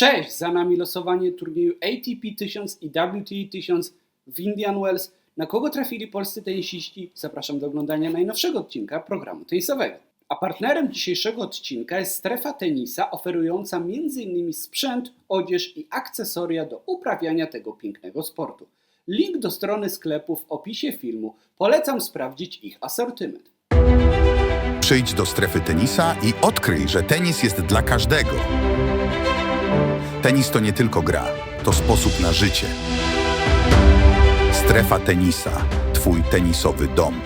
Cześć, za nami losowanie turnieju ATP 1000 i WTA 1000 w Indian Wells. Na kogo trafili polscy tenisiści? Zapraszam do oglądania najnowszego odcinka programu tenisowego. A partnerem dzisiejszego odcinka jest strefa tenisa oferująca m.in. sprzęt, odzież i akcesoria do uprawiania tego pięknego sportu. Link do strony sklepu w opisie filmu. Polecam sprawdzić ich asortyment. Przyjdź do strefy tenisa i odkryj, że tenis jest dla każdego. Tenis to nie tylko gra, to sposób na życie. Strefa tenisa, twój tenisowy dom.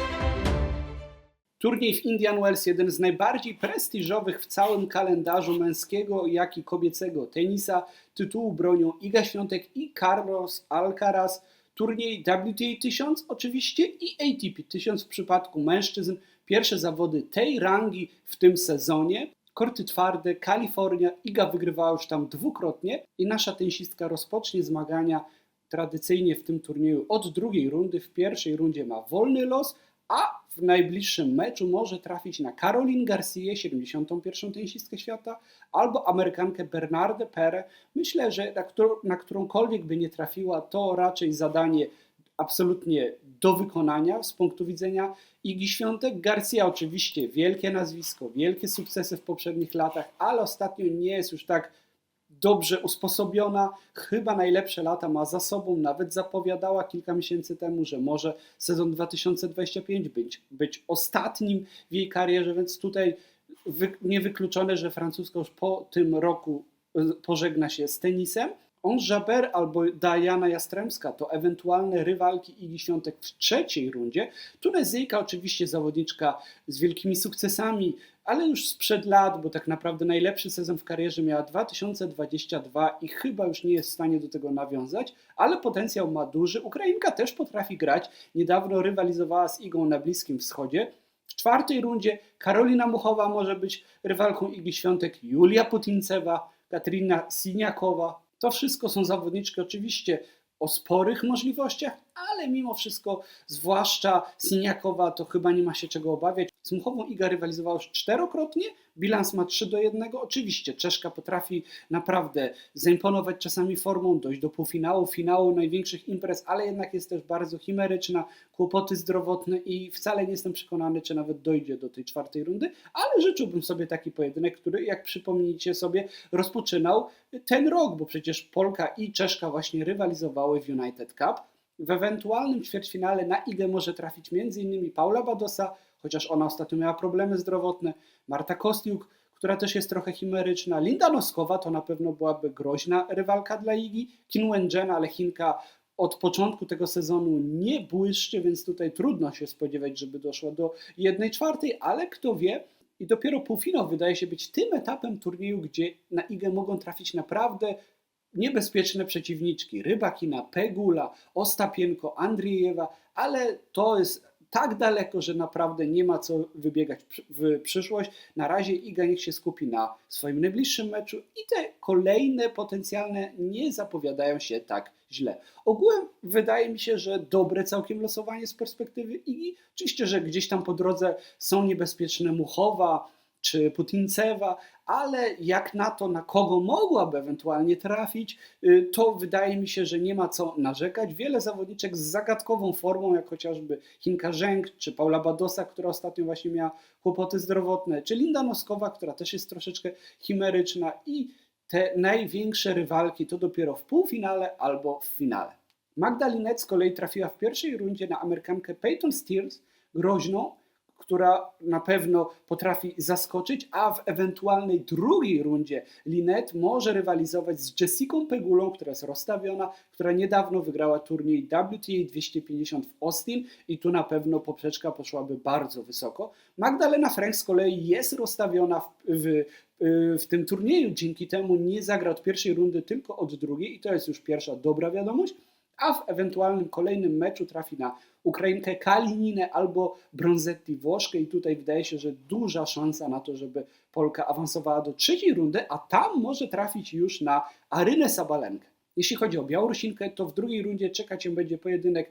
Turniej w Indian Wells, jeden z najbardziej prestiżowych w całym kalendarzu męskiego, jak i kobiecego tenisa. Tytułu bronią Iga Świątek i Carlos Alcaraz. Turniej WTA 1000 oczywiście i ATP 1000 w przypadku mężczyzn. Pierwsze zawody tej rangi w tym sezonie. Korty twarde, Kalifornia. Iga wygrywała już tam dwukrotnie i nasza tenisistka rozpocznie zmagania tradycyjnie w tym turnieju od drugiej rundy. W pierwszej rundzie ma wolny los, a w najbliższym meczu może trafić na Caroline Garcia, 71. tenisistkę świata, albo Amerykankę Bernardę Pere. Myślę, że na, na którąkolwiek by nie trafiła, to raczej zadanie absolutnie do wykonania z punktu widzenia Igi Świątek. Garcia oczywiście wielkie nazwisko, wielkie sukcesy w poprzednich latach, ale ostatnio nie jest już tak dobrze usposobiona, chyba najlepsze lata ma za sobą, nawet zapowiadała kilka miesięcy temu, że może sezon 2025 być, być ostatnim w jej karierze, więc tutaj wy, niewykluczone, że francuska już po tym roku y, pożegna się z tenisem. On Jaber albo Diana Jastremska to ewentualne rywalki Igi Świątek w trzeciej rundzie. Tunezyjka oczywiście zawodniczka z wielkimi sukcesami, ale już sprzed lat, bo tak naprawdę najlepszy sezon w karierze miała 2022 i chyba już nie jest w stanie do tego nawiązać, ale potencjał ma duży. Ukrainka też potrafi grać. Niedawno rywalizowała z Igą na Bliskim Wschodzie. W czwartej rundzie Karolina Muchowa może być rywalką Igi Świątek, Julia Putincewa, Katrina Siniakowa. To wszystko są zawodniczki oczywiście o sporych możliwościach, ale mimo wszystko, zwłaszcza Siniakowa, to chyba nie ma się czego obawiać. Z Muchową Iga rywalizowała już czterokrotnie, bilans ma 3 do 1. Oczywiście Czeszka potrafi naprawdę zaimponować czasami formą, dojść do półfinału, finału największych imprez, ale jednak jest też bardzo chimeryczna, kłopoty zdrowotne i wcale nie jestem przekonany, czy nawet dojdzie do tej czwartej rundy, ale życzyłbym sobie taki pojedynek, który, jak przypomnijcie sobie, rozpoczynał ten rok, bo przecież Polka i Czeszka właśnie rywalizowały w United Cup. W ewentualnym ćwierćfinale na Igę może trafić m.in. Paula Badosa, chociaż ona ostatnio miała problemy zdrowotne, Marta Kostiuk, która też jest trochę chimeryczna, Linda Noskowa to na pewno byłaby groźna rywalka dla Igi, Kim Wen-jen, ale Chinka od początku tego sezonu nie błyszczy, więc tutaj trudno się spodziewać, żeby doszła do jednej czwartej, ale kto wie, i dopiero półfinał wydaje się być tym etapem turnieju, gdzie na Igę mogą trafić naprawdę niebezpieczne przeciwniczki. Rybakina, Pegula, Ostapienko, Andriejewa, ale to jest tak daleko, że naprawdę nie ma co wybiegać w przyszłość. Na razie Iga niech się skupi na swoim najbliższym meczu i te kolejne potencjalne nie zapowiadają się tak źle. Ogółem wydaje mi się, że dobre całkiem losowanie z perspektywy Igi. Oczywiście, że gdzieś tam po drodze są niebezpieczne Muchowa, czy Putincewa, ale jak na to, na kogo mogłaby ewentualnie trafić, y, to wydaje mi się, że nie ma co narzekać. Wiele zawodniczek z zagadkową formą, jak chociażby Hinka Rzęk, czy Paula Badosa, która ostatnio właśnie miała kłopoty zdrowotne, czy Linda Noskowa, która też jest troszeczkę chimeryczna i te największe rywalki to dopiero w półfinale albo w finale. Magda z kolei trafiła w pierwszej rundzie na Amerykankę Peyton Steers, groźną, która na pewno potrafi zaskoczyć, a w ewentualnej drugiej rundzie Linet może rywalizować z Jessicą Pegulą, która jest rozstawiona, która niedawno wygrała turniej WTA 250 w Austin i tu na pewno poprzeczka poszłaby bardzo wysoko. Magdalena Frank z kolei jest rozstawiona w, w, w tym turnieju, dzięki temu nie zagra od pierwszej rundy, tylko od drugiej i to jest już pierwsza dobra wiadomość a w ewentualnym kolejnym meczu trafi na Ukrainkę Kalininę albo Bronzetti Włoszkę i tutaj wydaje się, że duża szansa na to, żeby Polka awansowała do trzeciej rundy, a tam może trafić już na Arynę Sabalenkę. Jeśli chodzi o Białorusinkę, to w drugiej rundzie czekać ją będzie pojedynek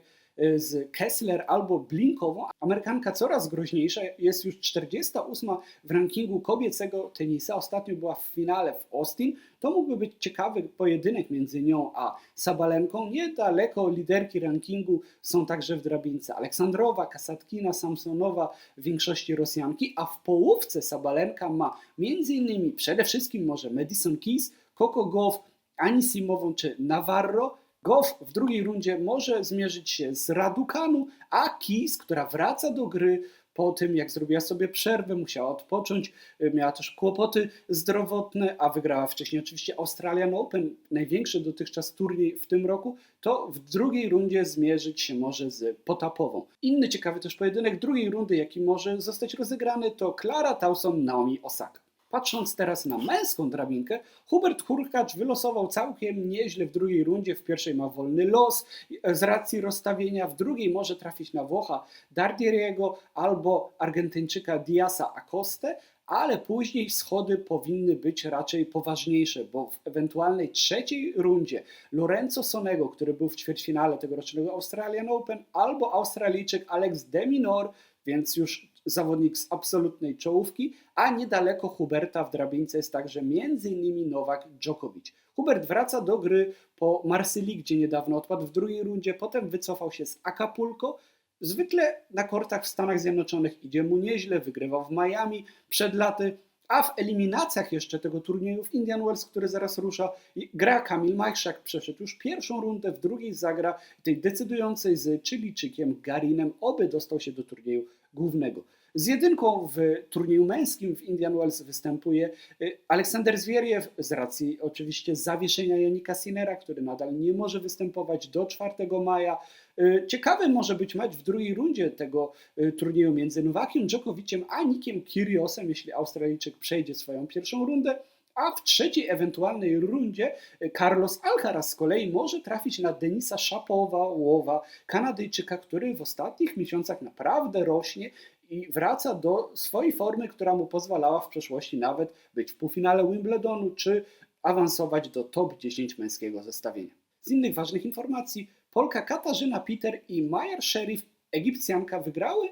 z Kessler albo Blinkową. Amerykanka coraz groźniejsza, jest już 48 w rankingu kobiecego tenisa. Ostatnio była w finale w Austin. To mógłby być ciekawy pojedynek między nią a Sabalenką. Niedaleko liderki rankingu są także w drabince Aleksandrowa, Kasatkina, Samsonowa, w większości Rosjanki, a w połówce Sabalenka ma m.in. przede wszystkim może Madison Keys, Coco Gauff, Anisimową czy Navarro. Goff w drugiej rundzie może zmierzyć się z Radukanu, a Keys, która wraca do gry po tym, jak zrobiła sobie przerwę, musiała odpocząć, y, miała też kłopoty zdrowotne, a wygrała wcześniej oczywiście Australian Open, największy dotychczas turniej w tym roku, to w drugiej rundzie zmierzyć się może z Potapową. Inny ciekawy też pojedynek drugiej rundy, jaki może zostać rozegrany, to Clara Towson, Naomi Osaka. Patrząc teraz na męską drabinkę, Hubert Hurkacz wylosował całkiem nieźle w drugiej rundzie. W pierwszej ma wolny los z racji rozstawienia, w drugiej może trafić na Włocha Dardieriego albo Argentyńczyka Diasa Acoste, ale później schody powinny być raczej poważniejsze, bo w ewentualnej trzeciej rundzie Lorenzo Sonego, który był w ćwierćfinale tegorocznego Australian Open, albo Australijczyk Alex de Minaur, więc już zawodnik z absolutnej czołówki, a niedaleko Huberta w drabince jest także m.in. Nowak Djokovic. Hubert wraca do gry po Marsylii, gdzie niedawno odpadł w drugiej rundzie, potem wycofał się z Acapulco. Zwykle na kortach w Stanach Zjednoczonych idzie mu nieźle, wygrywał w Miami przed laty, a w eliminacjach jeszcze tego turnieju w Indian Wells, który zaraz rusza, gra Kamil Majszak. Przeszedł już pierwszą rundę, w drugiej zagra tej decydującej z Chilijczykiem Garinem. Oby dostał się do turnieju głównego. Z jedynką w turnieju męskim w Indian Wells występuje y, Aleksander Zwieriew z racji oczywiście zawieszenia Janika Sinera, który nadal nie może występować do 4 maja. Y, Ciekawy może być mecz w drugiej rundzie tego y, turnieju między Nowakiem Dżokowiciem a Nikiem Kyrgiosem, jeśli Australijczyk przejdzie swoją pierwszą rundę. A w trzeciej ewentualnej rundzie Carlos Alcaraz z kolei może trafić na Denisa Szapowa-Łowa, Kanadyjczyka, który w ostatnich miesiącach naprawdę rośnie i wraca do swojej formy, która mu pozwalała w przeszłości nawet być w półfinale Wimbledonu czy awansować do top 10 męskiego zestawienia. Z innych ważnych informacji, Polka Katarzyna Peter i Majer Sherif, Egipcjanka, wygrały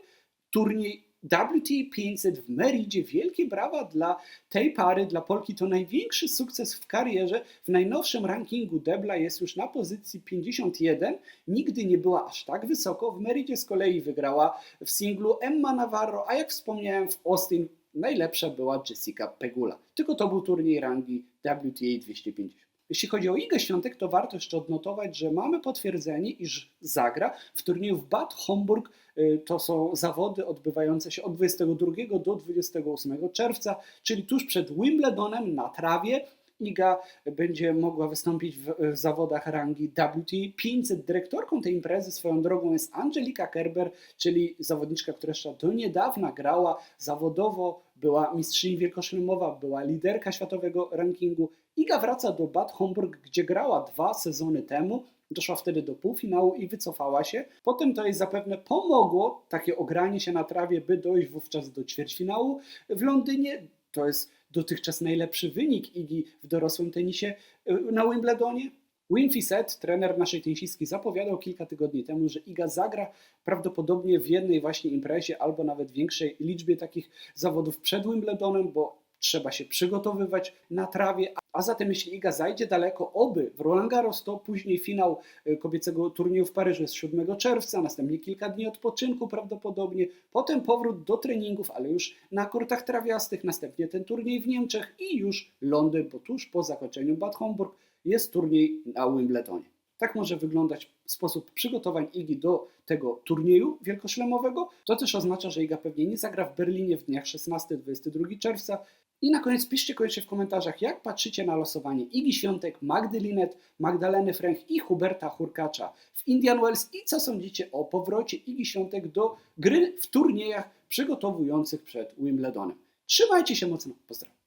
turniej WTA 500 w Meridzie. Wielkie brawa dla tej pary, dla Polki. To największy sukces w karierze. W najnowszym rankingu Debla jest już na pozycji 51. Nigdy nie była aż tak wysoko. W Meridzie z kolei wygrała w singlu Emma Navarro, a jak wspomniałem w Austin najlepsza była Jessica Pegula. Tylko to był turniej rangi WTA 250. Jeśli chodzi o Igę Świątek, to warto jeszcze odnotować, że mamy potwierdzenie, iż zagra w turnieju w Bad Homburg. Y, To są zawody odbywające się od 22 do 28 czerwca, czyli tuż przed Wimbledonem na trawie. Iga będzie mogła wystąpić w, w zawodach rangi WTA 500. Dyrektorką tej imprezy swoją drogą jest Angelika Kerber, czyli zawodniczka, która jeszcze do niedawna grała zawodowo, była mistrzyni wielkoszlemowa, była liderka światowego rankingu. Iga wraca do Bad Homburg, gdzie grała dwa sezony temu. Doszła wtedy do półfinału i wycofała się. Potem to jej zapewne pomogło takie ogranie się na trawie, by dojść wówczas do ćwierćfinału w Londynie. To jest dotychczas najlepszy wynik Igi w dorosłym tenisie y, na Wimbledonie. Winfrey Set, trener naszej tenisistki, zapowiadał kilka tygodni temu, że Iga zagra prawdopodobnie w jednej właśnie imprezie albo nawet większej liczbie takich zawodów przed Wimbledonem, bo trzeba się przygotowywać na trawie. A zatem jeśli Iga zajdzie daleko, oby w Roland Garros, to później finał y, kobiecego turnieju w Paryżu jest 7 czerwca, następnie kilka dni odpoczynku prawdopodobnie, potem powrót do treningów, ale już na kortach trawiastych, następnie ten turniej w Niemczech i już Londyn, bo tuż po zakończeniu Bad Homburg jest turniej na Wimbledonie. Tak może wyglądać sposób przygotowań Igi do tego turnieju wielkoszlemowego. To też oznacza, że Iga pewnie nie zagra w Berlinie w dniach 16-22 czerwca. I na koniec piszcie koniecznie w komentarzach, jak patrzycie na losowanie Igi Świątek, Magdy Linet, Magdaleny Fręch i Huberta Hurkacza w Indian Wells i co sądzicie o powrocie Igi Świątek do gry w turniejach przygotowujących przed Wimbledonem. Trzymajcie się mocno, pozdrawiam.